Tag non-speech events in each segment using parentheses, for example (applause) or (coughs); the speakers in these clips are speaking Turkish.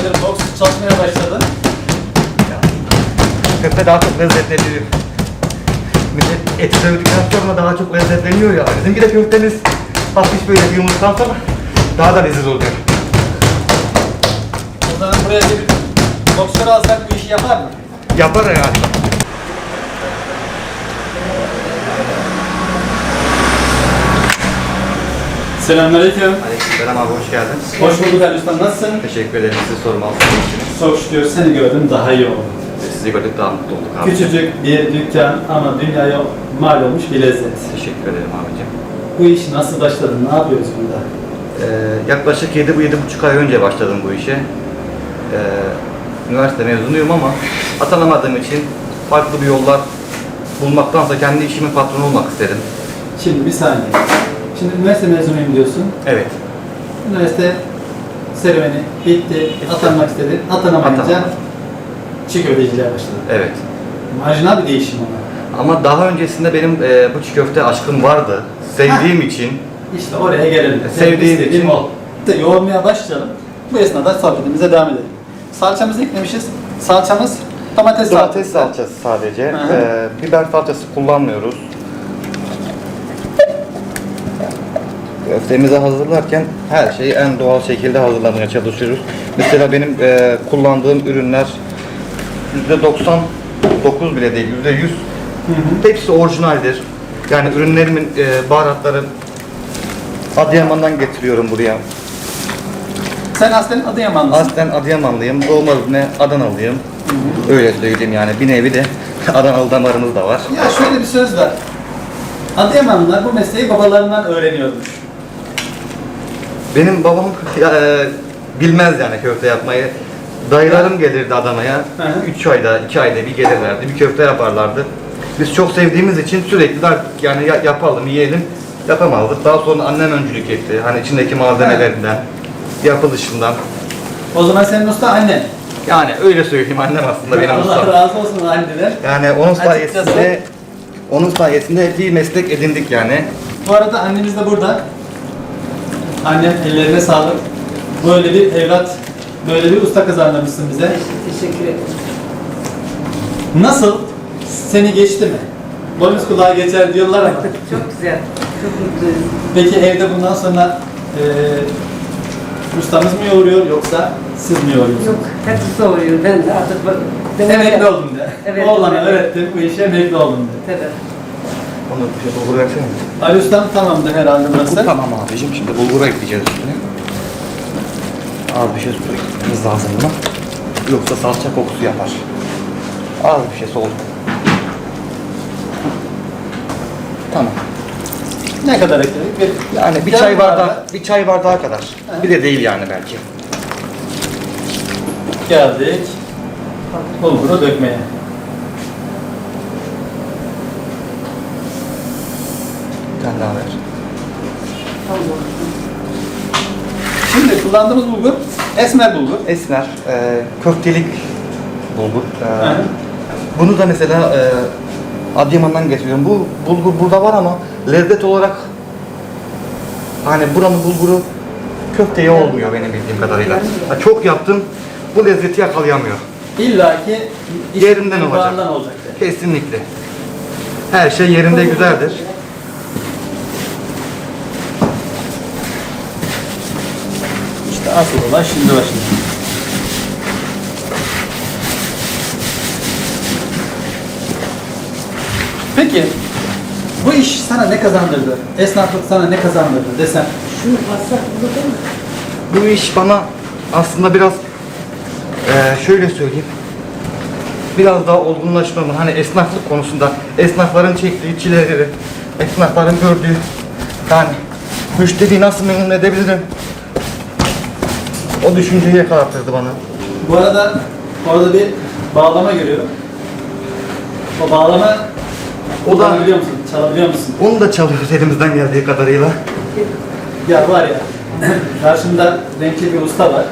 aydır boks çalışmaya başladın. Köfte daha çok lezzetleniyor. Millet eti dövdükten sonra daha çok lezzetleniyor ya. Bizimki de köftemiz hafif böyle bir yumurtadan sonra daha da leziz oluyor. O zaman buraya bir boksör alsak bu işi yapar mı? Yapar yani. Selamünaleyküm. Aleykümselam abi hoş geldin. Hoş bulduk Ali Usta. Nasılsın? Teşekkür ederim sizi sormalı. Çok şükür seni gördüm daha iyi oldum. Sizi gördük daha mutlu olduk abi. Küçücük bir dükkan ama dünyaya mal olmuş bir lezzet. Teşekkür ederim abicim. Bu iş nasıl başladı? Ne yapıyoruz bunda? Ee, yaklaşık 7-7,5 ay önce başladım bu işe. Ee, üniversite mezunuyum ama atanamadığım için farklı bir yollar bulmaktansa kendi işimin patronu olmak istedim. Şimdi bir saniye. Şimdi üniversite mezunuyum diyorsun. Evet. Üniversite serüveni bitti. Atanmak istedin. Atanamayınca Atanamadım. çiğ köfteciliğe başladın. Evet. Marjinal bir değişim ama. Ama daha öncesinde benim e, bu çiğ köfte aşkım vardı. Sevdiğim için İşte oraya gelelim. Sevdiğim istediğim için- o. İşte yoğurmaya başlayalım. Bu esnada sohbetimize devam edelim. Salçamızı eklemişiz. Salçamız domates, domates salçası sadece. Hı hı. E, biber salçası kullanmıyoruz. Köftemizi hazırlarken her şeyi en doğal şekilde hazırlamaya çalışıyoruz. Mesela benim e, kullandığım ürünler %99 bile değil, %100 Hı hı. hepsi orijinaldir. Yani ürünlerimin e, baharatları Adıyaman'dan getiriyorum buraya. Sen aslen Adıyamanlısın. Aslen Adıyamanlıyım, doğma büyüme Adanalıyım. Öyle söyleyeyim yani bir nevi de (laughs) Adanalı damarımız da var. Ya şöyle bir söz var. Adıyamanlılar bu mesleği babalarından öğreniyormuş. Benim babam ya, e, bilmez yani köfte yapmayı. Dayılarım gelirdi Adana'ya. Hı hı. 3 ayda, 2 ayda bir gelirlerdi. Bir köfte yaparlardı. Biz çok sevdiğimiz için sürekli der, yani ya- yapalım, yiyelim. Yapamazdık. Daha sonra annem öncülük etti. Hani içindeki malzemelerinden, yapılışından. O zaman senin usta annen. Yani öyle söyleyeyim annem aslında benim Allah ustam. razı olsun anneler. Yani onun sayesinde onun sayesinde bir meslek edindik yani. Bu arada annemiz de burada. Annem ellerine sağlık. Böyle bir evlat, böyle bir usta kazandırmışsın bize. Teşekkür ederim. Nasıl? Seni geçti mi? Boynuz kulağa geçer diyorlar ama. Çok güzel. Çok mutluyum. Peki evde bundan sonra eee ustamız mı yoğuruyor yoksa siz mi yoğuruyorsunuz? Yok, hepsi soğuyor. Ben de artık ben Emekli oldum de. Evet, Oğlana evet. öğrettim bu işe emekli oldum de. Tabii. Onu şey bulgur versene. Ali Ustam tamamdır herhalde burası. Tamam abicim şimdi bulgura ekleyeceğiz üstüne. Az bir şey su eklememiz lazım buna. Yoksa salça kokusu yapar. Az bir şey soğuk. Tamam. Ne kadar ekledik? Bir, Yani bir çay bardağı, bardak. bir çay bardağı kadar. Bir de değil yani belki. Geldik. Bulguru dökmeye. Tane daha ver. Şimdi kullandığımız bulgur esmer bulgur. Esmer, e, köftelik bulgur. E, Hı. bunu da mesela e, Adıyaman'dan getiriyorum. Bu bulgur burada var ama lezzet olarak hani buranın bulguru köfteye olmuyor benim bildiğim kadarıyla. Ha, çok yaptım, bu lezzeti yakalayamıyor. İlla ki iş Yerinden olacak. olacak. Kesinlikle. Her şey yerinde güzeldir. İşte asıl olay şimdi başlıyor. Peki bu iş sana ne kazandırdı? Esnaflık sana ne kazandırdı desem. Şunu bassak burada değil mi? Bu iş bana aslında biraz eee, şöyle söyleyeyim. Biraz daha olgunlaşmamı hani esnaflık konusunda esnafların çektiği çileleri, esnafların gördüğü yani müşteriyi nasıl memnun edebilirim? O düşünceyi yakalattırdı bana. Bu arada orada bir bağlama görüyorum. O bağlama O da- kullanabiliyor musun? Çalabiliyor musun? Onu da çalıyoruz elimizden geldiği kadarıyla. Ya var ya, (clears throat) karşımda renkli bir usta var.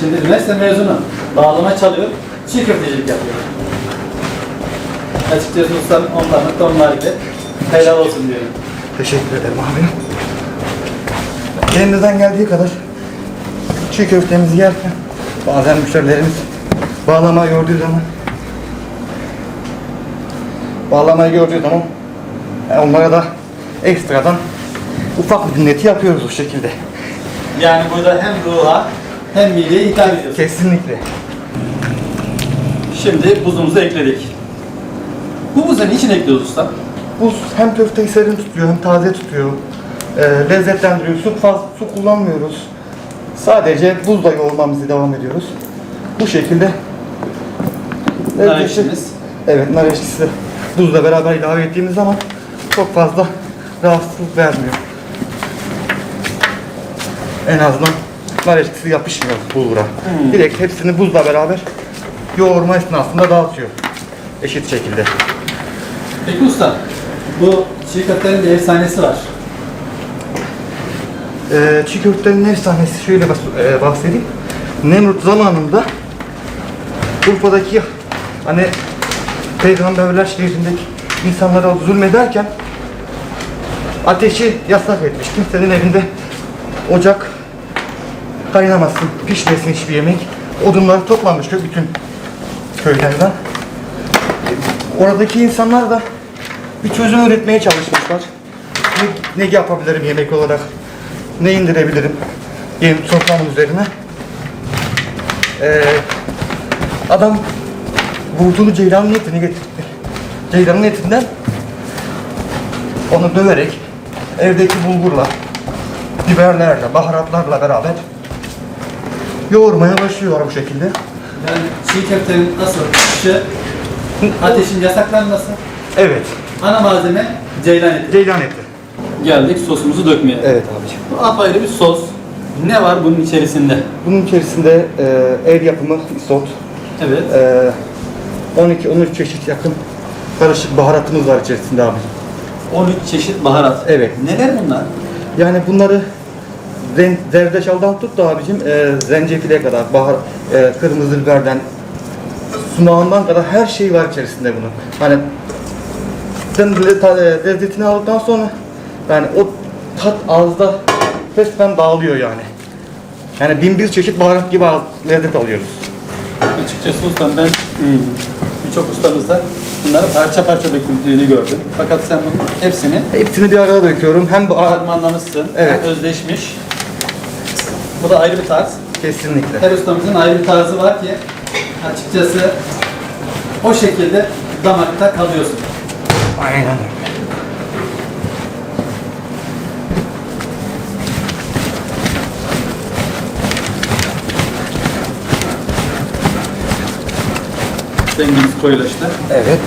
Şimdi üniversite mezunu, bağlama çalıyor, çiğ köftecilik yapıyor. Açıkçası ustam onlarla tonlarıyla helal olsun diyorum. Teşekkür ederim abim. Elimizden geldiği kadar çiğ köftemizi yerken Bazen müşterilerimiz bağlamayı gördüğü zaman bağlamayı gördüğü zaman e, onlara da ekstradan ufak bir dinleti yapıyoruz bu şekilde. Yani burada hem ruha hem mideye hitap ediyoruz. Kesinlikle. Şimdi buzumuzu ekledik. Bu buzu niçin ekliyoruz usta? Buz hem köfteyi serin tutuyor hem taze tutuyor. E, lezzetlendiriyor. Su, fazla, su kullanmıyoruz. Sadece buzla yoğurmamızı devam ediyoruz. Bu şekilde Nar ekşimiz. Evet, nar ekşisi buzla beraber ilave ettiğimiz zaman çok fazla rahatsızlık vermiyor. En azından nar ekşisi yapışmıyor bulgura. Hmm. Direkt hepsini buzla beraber yoğurma esnasında dağıtıyor. Eşit şekilde. Peki usta, bu çiğ köftenin bir efsanesi var. Ee, çiğ köftenin şöyle e, bahsedeyim. Nemrut zamanında Urfa'daki hani peygamberler şehrindeki insanlara zulmederken ateşi yasak etmiş. Kimsenin evinde ocak kaynamasın, pişmesin hiçbir yemek. Odunları toplamış kö- bütün köylerden. Oradaki insanlar da bir çözüm üretmeye çalışmışlar. Ne, ne yapabilirim yemek olarak? Ne indirebilirim? Yem soframın üzerine. Ee, adam vurduğu ceylanın etini getirdi. Ceylanın etinden onu döverek evdeki bulgurla, biberlerle, baharatlarla beraber yoğurmaya başlıyorlar bu şekilde. Yani çiğ köftenin asıl çıkışı ateşin yasaklanması. Evet, Ana malzeme ceylan eti. ceylan eti. Geldik sosumuzu dökmeye. Evet abiciğim. Bu apayrı bir sos. Ne var bunun içerisinde? Bunun içerisinde e, ev yapımı isot, Evet. e, 12-13 çeşit yakın karışık baharatımız var içerisinde abi. 13 çeşit baharat. Evet. Neler bunlar? Yani bunları zen, zerdeçaldan tut da abicim e, zencefile kadar, bahar, e, kırmızı biberden, sumağından kadar her şey var içerisinde bunun. Hani sen e, lezzetini aldıktan sonra yani o tat ağızda resmen dağılıyor yani. Yani bin bir çeşit baharat gibi lezzet alıyoruz. Açıkçası ustam ben hmm, birçok ustamızda bunları parça parça döküldüğünü gördüm. Fakat sen bunun hepsini Hepsini bir arada döküyorum. Hem bu harmanlamışsın, Evet. özleşmiş. Bu da ayrı bir tarz. kesinlikle. Her ustamızın ayrı bir tarzı var ki açıkçası o şekilde damakta kalıyorsun. Aynen öyle. Rengimiz koyulaştı. Evet.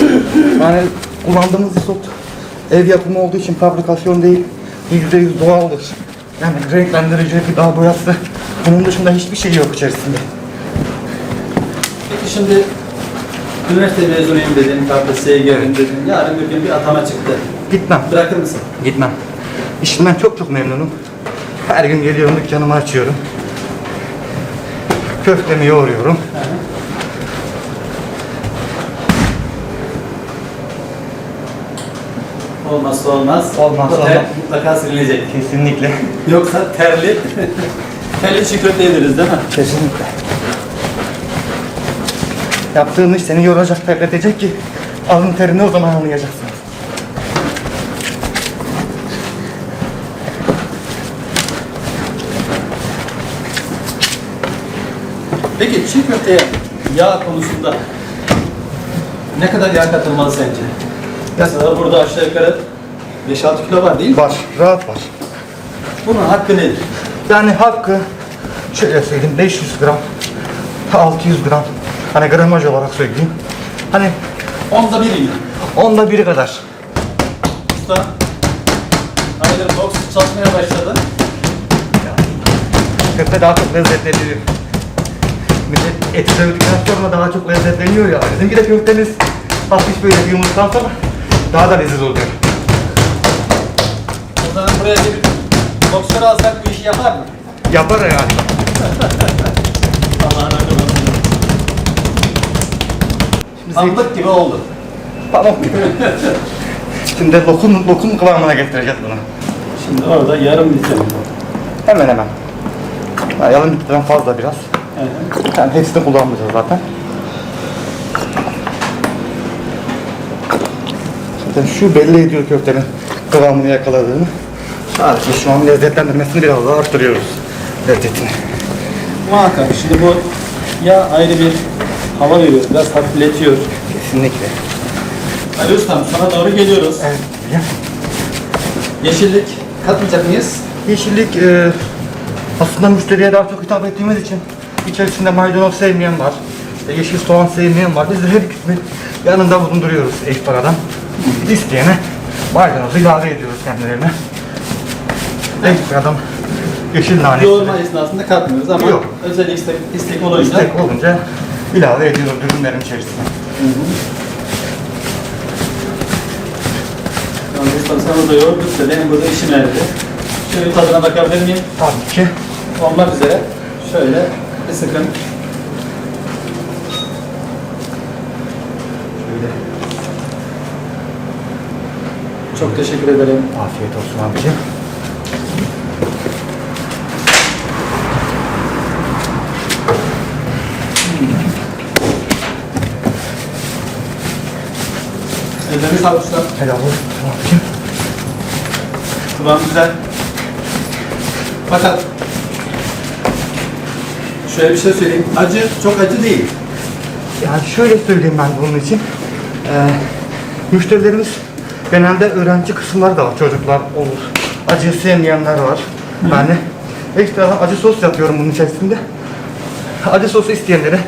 (coughs) Yani kullandığımız isot ev yapımı olduğu için fabrikasyon değil, %100 doğaldır. Yani renklendirici, gıda boyası, bunun dışında hiçbir şey yok içerisinde. Peki şimdi üniversite mezunuyum dedin, KPSS'ye girdim dedin. Yarın bir gün bir atama çıktı. Gitmem, Bırakır mısın? gitmem. İşimden çok çok memnunum. Her gün geliyorum, dükkanımı açıyorum. Köftemi yoğuruyorum. Olmazsa olmaz. Olmazsa Bu ter olmaz. mutlaka silinecek. Kesinlikle. (laughs) Yoksa terli, (laughs) terli çiğ köfte yediriz değil mi? Kesinlikle. Yaptığın iş seni yoracak, terletecek ki alın terini o zaman anlayacaksın. Peki çiğ köfteye yağ konusunda ne kadar yağ katılmalı sence? Mesela burada aşağı yukarı 5-6 kilo var değil mi? Var, rahat var. Bunun hakkı nedir? Yani hakkı şöyle söyleyeyim 500 gram, 600 gram. Hani gramaj olarak söyleyeyim. Hani Onda biri mi? onda biri kadar. Usta, aydır boks çalışmaya başladı. Köfte daha çok lezzetleniyor. Millet eti dövdükten sonra daha çok lezzetleniyor ya. Bizimki de köftemiz hafif böyle bir yumurtadan sonra daha da leziz oluyor. O zaman buraya bir boksör alsak bu işi yapar mı? Yapar yani. Allah'ın akıllı. Şimdi Pamuk gibi oldu. Pamuk gibi. Şimdi lokum, lokum kıvamına getireceğiz bunu. Şimdi orada yarım litre. Hemen hemen. Yani yarım litreden fazla biraz. Evet. Yani hepsini kullanmayacağız zaten. Zaten şu belli ediyor köftenin kıvamını yakaladığını. Sadece şu an lezzetlendirmesini biraz daha arttırıyoruz. Lezzetini. Muhakkak. Şimdi bu yağ ayrı bir hava veriyor. Biraz hafifletiyor. Kesinlikle. Ali Ustam sana doğru geliyoruz. Evet. ya. Yeşillik katmayacak mıyız? Yeşillik e, aslında müşteriye daha çok hitap ettiğimiz için içerisinde maydanoz sevmeyen var, işte yeşil soğan sevmeyen var. Biz de her ikisini yanında bulunduruyoruz ekstradan. İsteyene maydanozu ilave ediyoruz kendilerine. Ekstradan yeşil nane Yoğurma esnasında katmıyoruz ama Yok. özel istek, istek olunca istek olunca ilave ediyoruz ürünlerin içerisine. Yani ustam sana da yoğurduk da benim burada işim erdi. Şöyle tadına bakabilir miyim? Tabii ki Olmak üzere. Şöyle bir sıkın. Çok teşekkür ederim. afiyet olsun abicim. Ellerine sağlık ustam. Helal olsun abicim. Kıvam güzel. Fakat şöyle bir şey söyleyeyim. Acı çok acı değil. Yani şöyle söyleyeyim ben bunun için. Ee, müşterilerimiz genelde öğrenci kısımları da var. Çocuklar olur. Acı sevmeyenler var. Yani ekstra acı sos yapıyorum bunun içerisinde. Acı sosu isteyenlere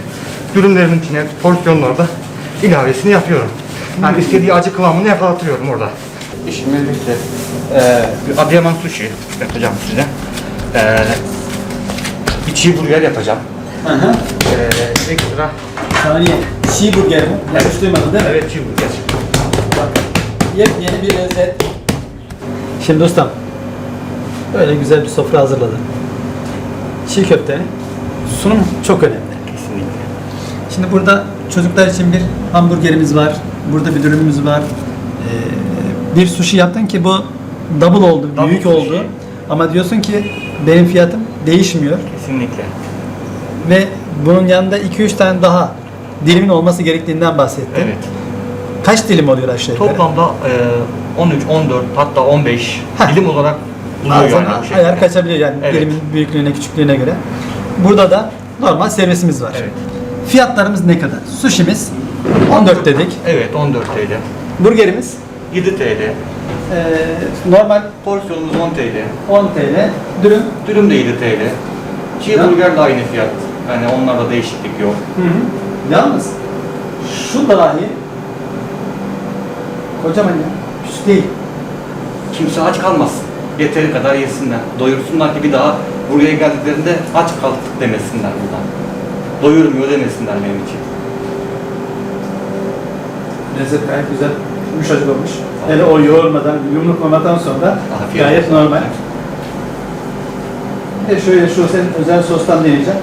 dürümlerin içine porsiyonlarda ilavesini yapıyorum. Yani istediği acı kıvamını yakalatıyorum orada. İşimiz bitti. Ee, bir Adıyaman sushi yapacağım size. Ee, bir çiğ burger yapacağım. Hı hı. Ee, ekstra Saniye. Çiğ burger mi? Yanlış duymadın değil mi? Evet çiğ burger. Yepyeni bir lezzet. Şimdi ustam. Böyle güzel bir sofra hazırladım. Çiğ köfte. Sunum çok önemli. Kesinlikle. Şimdi burada çocuklar için bir hamburgerimiz var. Burada bir dürümümüz var. Ee, bir sushi yaptın ki bu double oldu, Double büyük sushi. oldu. Ama diyorsun ki benim fiyatım değişmiyor Kesinlikle. ve bunun yanında 2-3 tane daha dilimin olması gerektiğinden bahsettin. Evet. Kaç dilim oluyor aşağı yukarı? Toplamda e, 13, 14 hatta 15 Heh. dilim olarak buluyor yani bu şekilde. ayar kaçabiliyor yani Evet. dilimin büyüklüğüne, küçüklüğüne göre. Burada da normal servisimiz var. Evet. Fiyatlarımız ne kadar? Sushi'miz 14 dedik. Evet 14 TL. Burgerimiz 7 TL. eee, normal Porsiyonumuz 10 TL. 10 TL. Dürüm Dürüm de 7 TL. Çiğ Ya. burger de aynı fiyat. Yani onlarda değişiklik yok. Hı hı. Yalnız şu dahi kocaman ya. Küçük değil. Kimse aç kalmasın. Yeteri kadar yesinler. Doyursunlar ki bir daha buraya geldiklerinde aç kaldık demesinler buradan. Doyurmuyor demesinler benim için. Lezzet gayet güzel. Yumuşacık olmuş. Hele o yoğurmadan, yumruklamadan sonra Afiyet gayet olsun. normal. Bir de şöyle şu senin özel sostan deneyeceğim.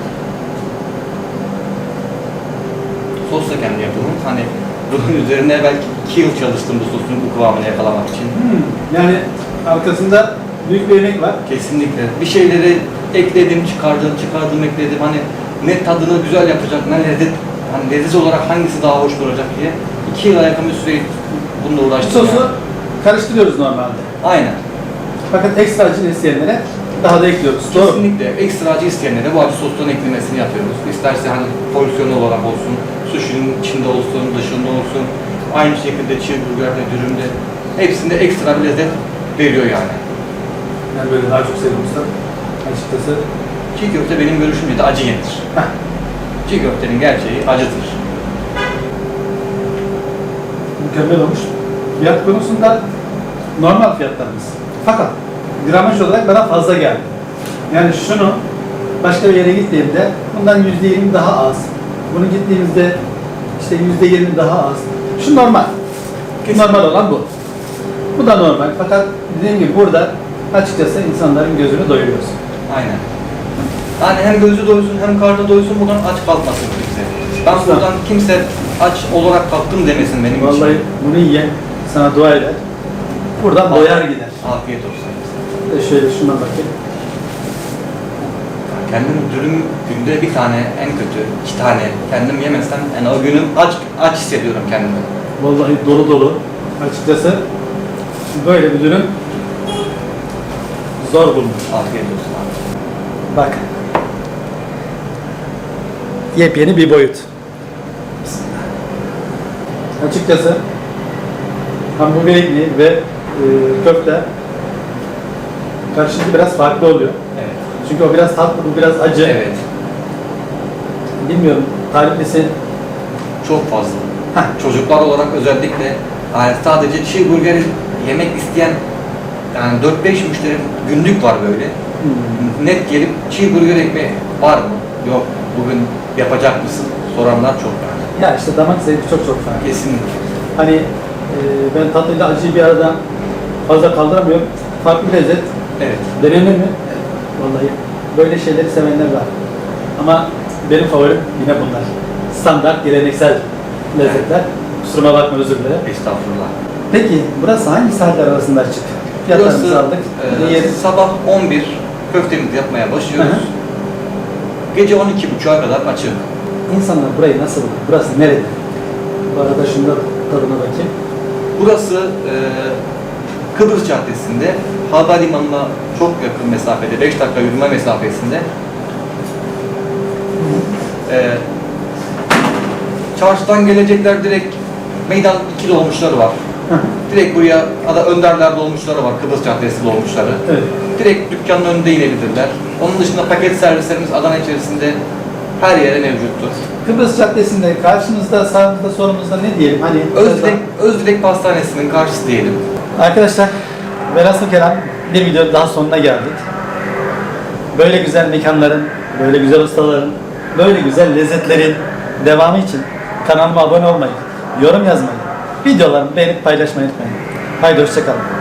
Sos da kendi yapımım. Hani bunun üzerine belki 2 yıl çalıştım bu sosun bu kıvamını yakalamak için. Hmm, Yani arkasında büyük bir emek var. Kesinlikle. Bir şeyleri ekledim, çıkardım, çıkardım, ekledim. Hani ne tadını güzel yapacak, ne lezzet, hani lezzet olarak hangisi daha hoş duracak diye. 2 yıla yakın bir süre bununla uğraştım. Sosu yani. karıştırıyoruz normalde. Aynen. Fakat ekstra acı isteyenlere daha da ekliyoruz. Doğru. Kesinlikle. Ekstra acı isteyenlere bu acı sostan eklemesini yapıyoruz. İsterse hani porsiyon olarak olsun, sushi'nin içinde olsun, dışında olsun. Aynı şekilde çiğ burgerde, dürümde. Hepsinde ekstra bir lezzet veriyor yani. Yani böyle daha çok seviyorum usta. Açıkçası. Çiğ köfte benim görüşümce de acı yenir. Heh. Çiğ köftenin gerçeği acıdır. Mükemmel olmuş. Fiyat konusunda normal fiyatlarımız. Fakat gramaj olarak bana fazla geldi. Yani şunu başka bir yere gittiğimde bundan yüzde yirmi daha az. Bunu gittiğimizde işte yüzde yirmi daha az. Şu normal. Kesinlikle. Normal olan bu. Bu da normal. Fakat dediğim gibi burada açıkçası insanların gözünü doyuruyoruz. Aynen. Yani hem gözü doysun hem karnı doysun buradan aç kalkmasın kimse. Ben Asla. buradan kimse aç olarak kalktım demesin benim Vallahi için. bunu yiyen sana dua eder. Buradan doyar gider. Afiyet olsun. De şöyle şuna bakayım. Kendim dürüm günde bir tane en kötü iki tane kendim yemesem yani o günüm aç aç hissediyorum kendimi. Vallahi dolu dolu. Açıkçası böyle bir ürün zor bulmuş. Afiyet olsun abi. Bak. Yepyeni bir boyut. Açıkçası hamburger ekmeği ve e, köfte karışınca biraz farklı oluyor. Evet. Çünkü o biraz tatlı, bu biraz acı. Evet. Bilmiyorum tariflisi Çok fazla. Heh. Çocuklar olarak özellikle yani sadece çiğ burger yemek isteyen yani 4-5 müşteri günlük var böyle. hmm, Net gelip çiğ burger ekmeği var mı? Yok. Bugün yapacak mısın? Soranlar çok var. ya işte damak zevki çok çok farklı. Kesinlikle. Hani e, ben tatlıyla acıyı bir arada fazla kaldıramıyorum. Farklı bir lezzet. Evet. Denenir mi? Vallahi böyle şeyleri sevenler var. Ama benim favorim yine bunlar. Standart, geleneksel lezzetler. Kusuruma bakma özür dilerim. Estağfurullah. Peki burası hangi saatler arasında açık? Fiyatlarımızı Burası aldık. e, Ne yeriz? sabah 11 köftemizi yapmaya başlıyoruz. Hı hı. Gece 12.30'a kadar açık. İnsanlar burayı nasıl bulur? Burası nerede? Bu arada şunu da tadına bakayım. Burası e, Kıbrıs Caddesi'nde Havalimanı'na çok yakın mesafede, 5 dakika yürüme mesafesinde. E, çarşıdan gelecekler direkt meydan 2 dolmuşları var. Direkt buraya ada Önderler dolmuşları var, Kıbrıs Caddesi dolmuşları. evet. Direkt dükkanın önünde inebilirler. Onun dışında paket servislerimiz Adana içerisinde her yere mevcuttur. Kıbrıs Caddesi'nde karşımızda, sağımızda, solumuzda ne diyelim? Hani Özdilek, Özdilek Pastanesi'nin karşısı diyelim. Arkadaşlar, velhasıl kelam bir video daha sonuna geldik. Böyle güzel mekanların, böyle güzel ustaların, böyle güzel lezzetlerin devamı için kanalıma abone olmayı, yorum yazmayı, videolarımı beğenip paylaşmayı unutmayın. Haydi hoşçakalın.